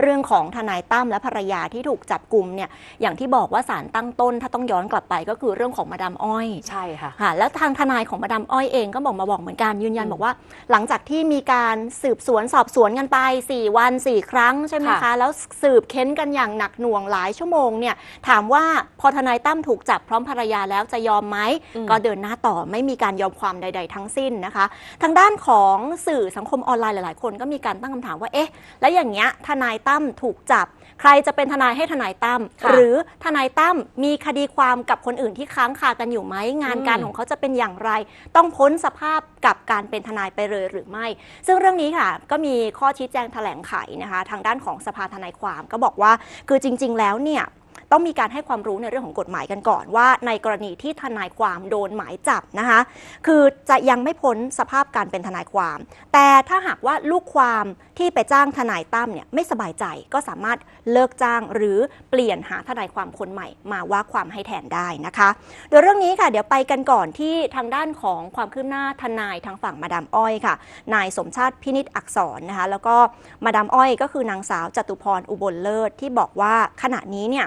เรื่องของทนายตั้มและภรรยาที่ถูกจับกลุ่มเนี่ยอย่างที่บอกว่าสารตั้งต้น ถ้าต้องย้อนกลับไปก็คือเรื่องของมาดามอ้อยใช่ค่ะค่ะ แล้วทางทนายของมาดามอ้อยเองก็บอกมาบอกเหมือนกันยืนยันอืมบอกว่า หลังจากที่มีการสืบสวนสอบสวนกันไป 4 วัน 4 ครั้งใช่ไหมคะค่ะแล้วสืบเค้นกันอย่างหนักหน่วงหลายชั่วโมงเนี่ยถามว่าพอทนายตั้มถูกจับพร้อมภรรยาแล้วจะยอมไหมอืมก็เดินหน้าต่อไม่มีการยอมความใด ๆ ทั้งสิ้นนะคะ ทางด้านของสื่อสังคมออนไลน์หลาย ๆ คนก็มีการตั้งคำถามว่าเอ๊ะแล้วอย่างเงี้ยทนายตั้มถูกจับ ใครจะเป็นทนายให้ทนายตั้มค่ะหรือทนายตั้มมีคดีความกับคนอื่นที่ค้างคากันอยู่ไหมงานการอืมของเขาจะเป็นอย่างไร ต้องพ้นสภาพกับการเป็นทนายไปเลยหรือไม่ ซึ่งเรื่องนี้ค่ะ ก็มีข้อชี้แจงแถลงไขนะคะ ทางด้านของสภาทนายความก็บอกว่า คือจริง ๆ แล้วเนี่ย ต้องมีการให้ความรู้ในเรื่องของกฎหมายกันก่อนว่า ในกรณีที่ทนายความโดนหมายจับนะคะคือจะยังไม่พ้นสภาพการเป็นทนายความ แต่ถ้าหากว่าลูกความที่ไปจ้างทนายตั้มเนี่ยไม่สบายใจก็สามารถเลิกจ้างหรือเปลี่ยนหาทนายความคนใหม่ มาว่าความให้แทนได้นะคะ โดยเรื่องนี้ค่ะเดี๋ยวไปกันก่อนที่ทางด้านของความคืบหน้าทนายทางฝั่งมาดามอ้อยค่ะ นายสมชาติพินิษอักษรนะคะแล้วก็มาดามอ้อยก็คือนางสาวจตุพรอุบลเลิศที่บอกว่าขณะนี้เนี่ย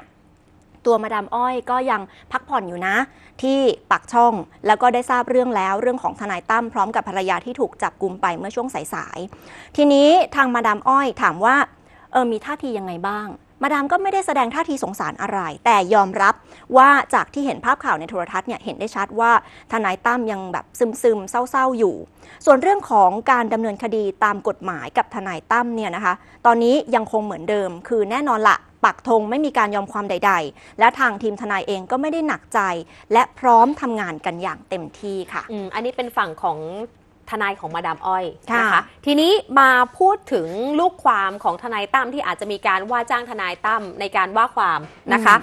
ตัวมาดามอ้อยก็ยังพักผ่อนอยู่นะ ที่ปักช่องแล้วก็ได้ทราบเรื่องแล้วเรื่องของทนายตั้มพร้อมกับภรรยาที่ถูกจับกลุมไปเมื่อช่วงสายๆทีนี้ทางมาดามอ้อยถามว่าเออมีท่าทียังไงบ้าง มาดามก็ไม่ได้แสดงท่าทีสงสารอะไร แต่ยอมรับว่าจากที่เห็นภาพข่าวในโทรทัศน์เนี่ยเห็นได้ชัดว่าทนายตั้มยังแบบซึมๆเศร้าๆอยู่ ส่วนเรื่องของการดำเนินคดีตามกฎหมายกับทนายตั้มเนี่ยนะคะ ตอนนี้ยังคงเหมือนเดิม คือแน่นอนละปักธงไม่มีการยอมความใด ๆ และทางทีมทนายเองก็ไม่ได้หนักใจ และพร้อมทำงานกันอย่างเต็มที่ค่ะออันนี้เป็นฝั่งของ ทนายของมาดามอ้อยค่ะนะคะ ทีนี้มาพูดถึงลูกความของทนายตั้มที่อาจจะมีการว่าจ้างทนายตั้มในการว่าความนะคะ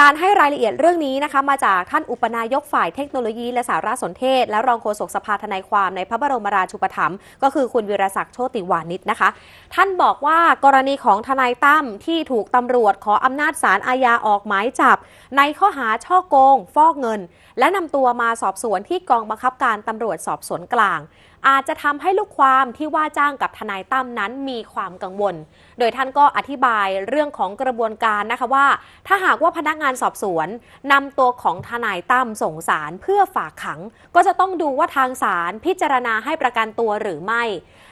การให้รายละเอียดเรื่องนี้นะคะมาจากท่านอุปนายกฝ่ายเทคโนโลยี และสารสนเทศ และรองโฆษกสภาทนายความในพระบรมราชูปถัมภ์ก็คือคุณวิรศักดิ์โชติวานิชนะคะ ท่านบอกว่ากรณีของทนายตั้มที่ถูกตำรวจขออำนาจศาลอาญาออกหมายจับ ในข้อหาช่อโกง ฟอกเงิน และนำตัวมาสอบสวนที่กองบังคับการตำรวจสอบสวนกลางอาจจะทำให้ลูกความที่ว่าจ้างกับทนายตั้มนั้นมีความกังวล โดยท่านก็อธิบายเรื่องของกระบวนการนะคะว่า ถ้าหากว่าพนักงานสอบสวนนำตัวของทนายตั้มส่งสารเพื่อฝากขัง ก็จะต้องดูว่าทางศาลพิจารณาให้ประกันตัวหรือไม่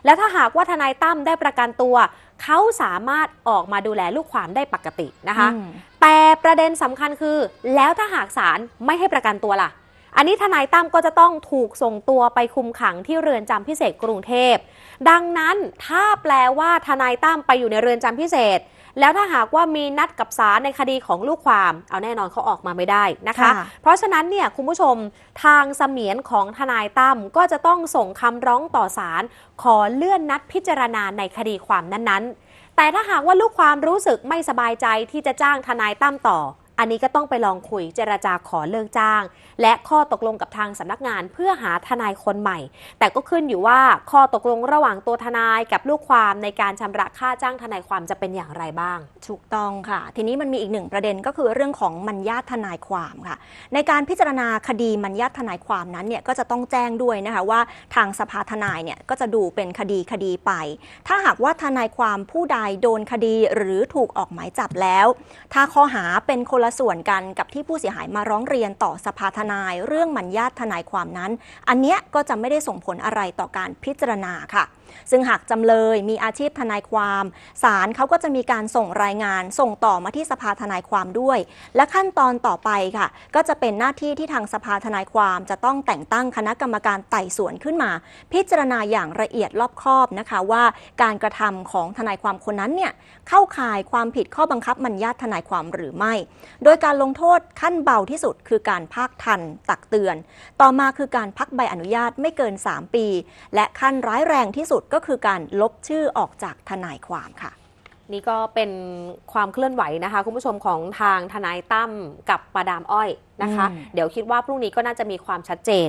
และถ้าหากว่าทนายตั้มได้ประกันตัว เขาสามารถออกมาดูแลลูกความได้ปกตินะคะอืมแต่ประเด็นสำคัญคือ แล้วถ้าหากศาลไม่ให้ประกันตัวล่ะ อันนี้ทนายตั้มก็จะต้องถูกส่งตัวไปคุมขังที่เรือนจำพิเศษกรุงเทพ ดังนั้นถ้าแปลว่าทนายตั้มไปอยู่ในเรือนจำพิเศษ แล้วถ้าหากว่ามีนัดกับศาลในคดีของลูกความ เอาแน่นอนเขาออกมาไม่ได้นะคะค่ะเพราะฉะนั้นเนี่ยคุณผู้ชมทางเสมียนของทนายตั้มก็จะต้องส่งคำร้องต่อศาลขอเลื่อนนัดพิจารณาในคดีความนั้นๆ แต่ถ้าหากว่าลูกความรู้สึกไม่สบายใจที่จะจ้างทนายตั้มต่อ อันนี้ก็ต้องไปลองคุยเจรจาขอเลิกจ้าง และข้อตกลงกับทางสำนักงานเพื่อหาทนายคนใหม่ แต่ก็ขึ้นอยู่ว่าข้อตกลงระหว่างตัวทนายกับลูกความในการชำระค่าจ้างทนายความจะเป็นอย่างไรบ้าง ถูกต้องค่ะ ทีนี้มันมีอีกหนึ่งประเด็นก็คือเรื่องของมัญญาตทนายความค่ะ ในการพิจารณาคดีมัญญาตทนายความนั้นเนี่ยก็จะต้องแจ้งด้วยนะคะว่าทางสภาทนายเนี่ยก็จะดูเป็นคดีคดีไป ถ้าหากว่าทนายความผู้ใดโดนคดีหรือถูกออกหมายจับแล้ว ถ้าข้อหาเป็นคนละส่วนกันกับที่ผู้เสียหายมาร้องเรียนต่อสภาทนาย เรื่องมัญญาตทนายความนั้น อันเนี้ยก็จะไม่ได้ส่งผลอะไรต่อการพิจารณาค่ะ ซึ่งหากจำเลยมีอาชีพทนายความศาลเขาก็จะมีการส่งรายงาน ส่งต่อมาที่สภาทนายความด้วย และขั้นตอนต่อไปค่ะ ก็จะเป็นหน้าที่ที่ทางสภาทนายความ จะต้องแต่งตั้งคณะกรรมการไต่สวนขึ้นมา พิจารณาอย่างละเอียดรอบคอบนะคะว่า การกระทำของทนายความคนนั้นเนี่ยเข้าข่ายความผิดข้อบังคับมัญญาตทนายความหรือไม่ โดยการลงโทษขั้นเบาที่สุดคือการภาคทันตักเตือน ต่อมาคือการพักใบอนุญาตไม่เกิน 3 ปี และขั้นร้ายแรงที่สุดก็คือการลบชื่อออกจากทนายความค่ะ นี่ก็เป็นความเคลื่อนไหวนะคะ คุณผู้ชมของทางทนายตั้มกับมาดามอ้อยนะคะอืมเดี๋ยวคิดว่าพรุ่งนี้ก็น่าจะมีความชัดเจน